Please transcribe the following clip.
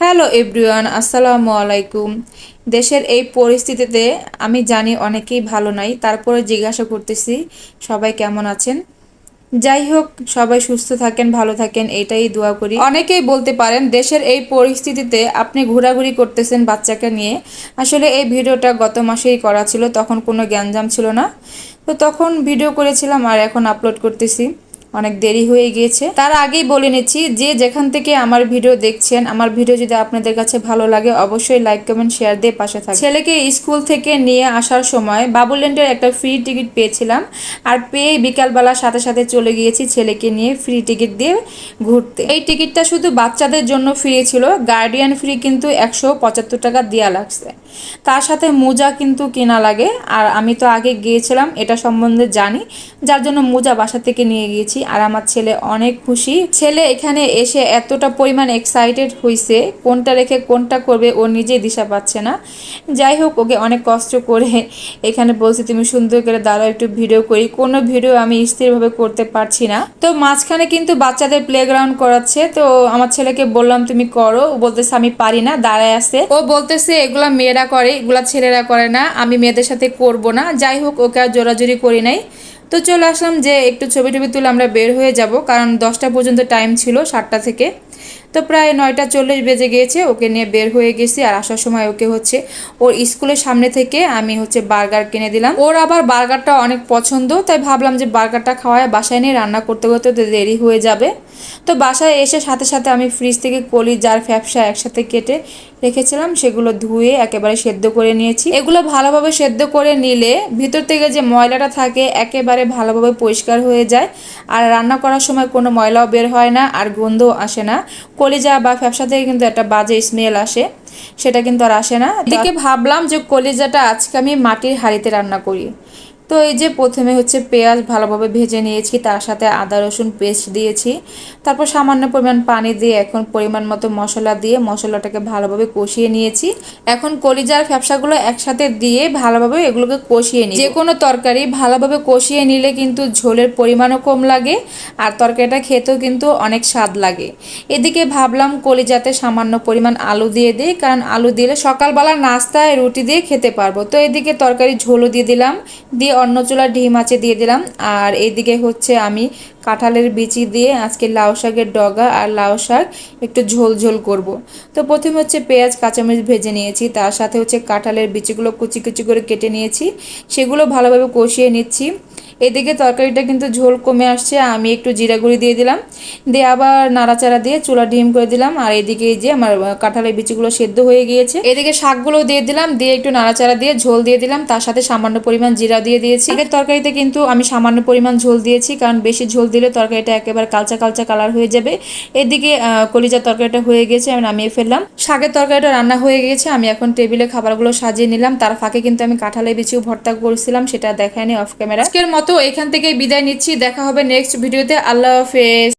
Hello everyone, আসসালামু আলাইকুম। দেশের এই পরিস্থিতিতে আমি জানি অনেকেই ভালো নাই, তারপরে জিজ্ঞাসা করতেছি, সবাই কেমন আছেন? যাই হোক, সবাই সুস্থ থাকেন, ভালো থাকেন, এটাই দোয়া করি। অনেকেই বলতে পারেন, দেশের এই পরিস্থিতিতে আপনি ঘোরাঘুরি করতেছেন বাচ্চাকে নিয়ে। আসলে এই ভিডিওটা গত মাসেই করা ছিল, তখন কোনো জ্ঞানজাম ছিল না। তো তখন ভিডিও করেছিলাম আর এখন আপলোড করতেছি। অনেক দেরি হয়ে গিয়েছে। তার আগেই বলে নিচ্ছি যে যেখান থেকে আমার ভিডিও দেখছেন, আমার ভিডিও যদি আপনাদের কাছে ভালো লাগে, অবশ্যই লাইক, কমেন্ট, শেয়ার দিয়ে পাশে থাকবে ছেলেকে স্কুল থেকে নিয়ে আসার সময় বাবুল্যান্ডের একটা ফ্রি টিকিট পেয়েছিলাম আর পেয়ে বিকালবেলার সাথে সাথে চলে গিয়েছি ছেলেকে নিয়ে ফ্রি টিকিট দিয়ে ঘুরতে। এই টিকিটটা শুধু বাচ্চাদের জন্য ফ্রি ছিল, গার্ডিয়ান ফ্রি কিন্তু একশো পঁচাত্তর টাকা দেওয়া লাগছে। তার সাথে মোজা কিন্তু কেনা লাগে, আর আমি তো আগে গিয়েছিলাম, এটা সম্বন্ধে জানি। যার জন্য মোজা বাসা থেকে নিয়ে গিয়েছি। আর আমার ছেলে অনেক খুশি। ছেলে এখানে এসে এতটা পরিমাণ এক্সাইটেড হয়েছে কোনটা রেখে কোনটা করবে, ও নিজেই দিশা পাচ্ছে না। যাই হোক, ওকে অনেক কষ্ট করে এখানে বলছি, তুমি সুন্দর করে দাঁড়াও, একটু ভিডিও করি। কোনো ভিডিও আমি স্থিরভাবে করতে পারছি না। তো মাঝখানে কিন্তু বাচ্চাদের প্লেগ্রাউন্ড করাচ্ছে। তো আমার ছেলেকে বললাম, তুমি করো। ও বলতেছে, আমি পারি না, দাঁড়ায় আছে। ও বলতেছে, এগুলা মেয়েরা করে, এগুলা ছেলেরা করে না। আমি মেয়েদের সাথে করব না। যাই হোক, ওকে আর জোরাজোরি করি নাই। তো চলে আসলাম যে একটু ছবি টবি তুলে আমরা বের হয়ে যাব, কারণ দশটা পর্যন্ত টাইম ছিল সাতটা থেকে। তো প্রায় নয়টা চল্লিশ বেজে গিয়েছে, ওকে নিয়ে বের হয়ে গেছি আর আসার সময় ওকে হচ্ছে ওর স্কুলের সামনে থেকে আমি হচ্ছে বার্গার কিনে দিলাম। ওর আবার বার্গারটা অনেক পছন্দ, তাই ভাবলাম যে বার্গারটা খাওয়ায় বাসায় নিয়ে রান্না করতে করতে দেরি হয়ে যাবে। তো বাসায় এসে সাথে সাথে আমি ফ্রিজ থেকে কলি জার ফ্যাপসা একসাথে কেটে রেখেছিলাম, সেগুলো ধুয়ে একেবারে সেদ্ধ করে নিয়েছি। এগুলো ভালোভাবে সেদ্ধ করে নিলে ভিতর থেকে যে ময়লাটা থাকে একেবারে ভালোভাবে পরিষ্কার হয়ে যায়। আর রান্না করার সময় কোনো ময়লাও বের হয় না, আর গন্ধও আসে না। কলিজা বা ফ্যাপসা থেকে কিন্তু একটা বাজে স্মেল আসে, সেটা কিন্তু আর আসে না। এদিকে ভাবলাম যে কলিজাটা আজকে আমি মাটির হাড়িতে রান্না করি। তো এই যে প্রথমে হচ্ছে পেঁয়াজ ভালোভাবে ভেজে নিয়েছি, তার সাথে আদা, রসুন পেস্ট দিয়েছি। তারপর সামান্য পরিমাণ পানি দিয়ে এখন পরিমাণ মতো মশলা দিয়ে মশলাটাকে ভালোভাবে কষিয়ে নিয়েছি। এখন কলিজার ফ্যাপসাগুলো একসাথে দিয়ে ভালোভাবে এগুলোকে কষিয়ে নিই যে কোনো তরকারি ভালোভাবে কষিয়ে নিলে কিন্তু ঝোলের পরিমাণও কম লাগে আর তরকারিটা খেতেও কিন্তু অনেক স্বাদ লাগে। এদিকে ভাবলাম কলিজাতে সামান্য পরিমাণ আলু দিয়ে দিই, কারণ আলু দিলে সকালবেলা নাস্তায় রুটি দিয়ে খেতে পারব। তো এদিকে তরকারি ঝোলও দিয়ে দিলাম, দিয়ে অন্য চুলার ডিম আছে দিয়ে দিলাম। আর এইদিকে হচ্ছে আমি কাঁঠালের বিচি দিয়ে আজকে লাউ শাকের ডগা আর লাউ শাক একটু ঝোল ঝোল করব। তো প্রথমে হচ্ছে পেঁয়াজ, কাঁচামরিচ ভেজে নিয়েছি, তার সাথে হচ্ছে কাঁঠালের বিচিগুলো কুচি কুচি করে কেটে নিয়েছি, সেগুলো ভালোভাবে কষিয়ে নিচ্ছি। এদিকে তরকারিটা কিন্তু ঝোল কমে আসছে, আমি একটু জিরা গুঁড়ি দিয়ে দিলাম, দিয়ে আবার নাড়াচাড়া দিয়ে চুলা ডিম করে দিলাম, আর এদিকে যে আমার কাঁঠালের বিচিগুলো সেদ্ধ হয়ে গিয়েছে। এদিকে শাকগুলো দিয়ে দিলাম, দিয়ে একটু নাড়াচাড়া দিয়ে ঝোল দিয়ে দিলাম, তার সাথে সামান্য পরিমাণ জিরা দিয়ে দিয়েছি। আগের তরকারিতে কিন্তু আমি সামান্য পরিমাণ ঝোল দিয়েছি, কারণ বেশি ঝোল দিলে তরকারিটা একেবারে কালচা কালচা কালার হয়ে যাবে। এদিকে কলিজার তরকারিটা হয়ে গেছে, আমি নামিয়ে ফেললাম। শাকের তরকারিটা রান্না হয়ে গেছে, আমি এখন টেবিলে খাবারগুলো সাজিয়ে নিলাম। তার ফাঁকে কিন্তু আমি কাঁঠালে বিচিও ভর্তা করেছিলাম, সেটা দেখায়নি অফ ক্যামেরা আজকের মতো এখান থেকে বিদায় নিচ্ছি, দেখা হবে নেক্সট ভিডিওতে আল্লাহ হাফেজ।